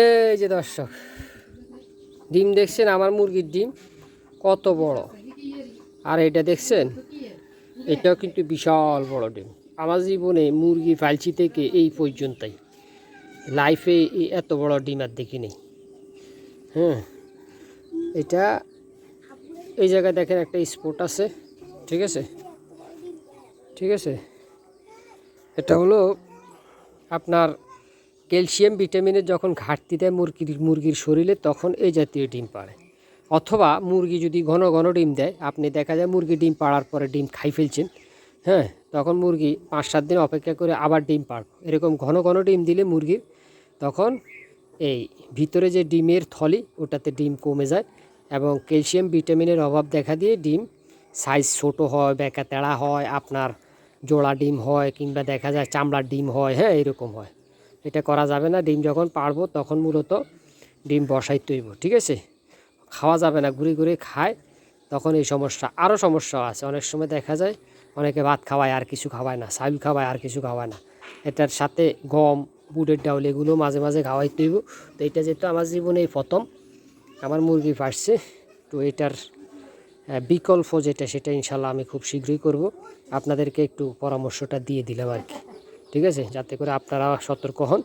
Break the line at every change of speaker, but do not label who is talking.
এই যে দর্শক, ডিম দেখছেন আমার মুরগির ডিম, কত বড়। আর এটা দেখছেন, এটাও কিন্তু বিশাল বড় ডিম। আমার জীবনে মুরগি ফালছি থেকে এই পর্যন্তই। লাইফে এত বড় ডিম আর দেখি নেই হ্যাঁ এটা এই জায়গায় দেখেন একটা স্পট আছে, ঠিক আছে? ঠিক আছে? এটা হলো আপনার ক্যালসিয়াম ভিটামিনের যখন ঘাটতি দেয় মুরগির মুরগির শরীরে, তখন এই জাতীয় ডিম পাড়ে। অথবা মুরগি যদি ঘন ঘন ডিম দেয়, আপনি দেখা যায় মুরগি ডিম পাড়ার পরে ডিম খাই ফেলছেন হ্যাঁ তখন মুরগি পাঁচ সাত দিন অপেক্ষা করে আবার ডিম পাড়ব। এরকম ঘন ঘন ডিম দিলে মুরগির তখন এই ভিতরে যে ডিমের থলি, ওটাতে ডিম কমে যায় এবং ক্যালসিয়াম ভিটামিনের অভাব দেখা দিয়ে ডিম সাইজ ছোট হয়, বেঁকা তেড়া হয়, আপনার জোড়া ডিম হয় কিংবা দেখা যায় চামড়ার ডিম হয় হ্যাঁ এরকম হয়। এটা করা যাবে না। ডিম যখন পারব, তখন মূলত ডিম বসাই তৈব ঠিক আছে? খাওয়া যাবে না, ঘুরে ঘুরে খায়, তখন এই সমস্যা। আরও সমস্যা আছে, অনেক সময় দেখা যায় অনেকে ভাত খাওয়ায়, আর কিছু খাওয়ায় না, চাউল খাওয়ায়, আর কিছু খাওয়ায় না। এটার সাথে গম, বুটের ডাউল, এগুলো মাঝে মাঝে খাওয়াই তৈব তো এটা যেহেতু আমার জীবনে এই প্রথম, আমার মুরগি ফাটছে, তো এটার বিকল্প যেটা, সেটা ইনশাল্লাহ আমি খুব শীঘ্রই করব। আপনাদেরকে একটু পরামর্শটা দিয়ে দিলাম আর কি। ঠিক আছে? যাতে করে আপনারা সতর্ক হন।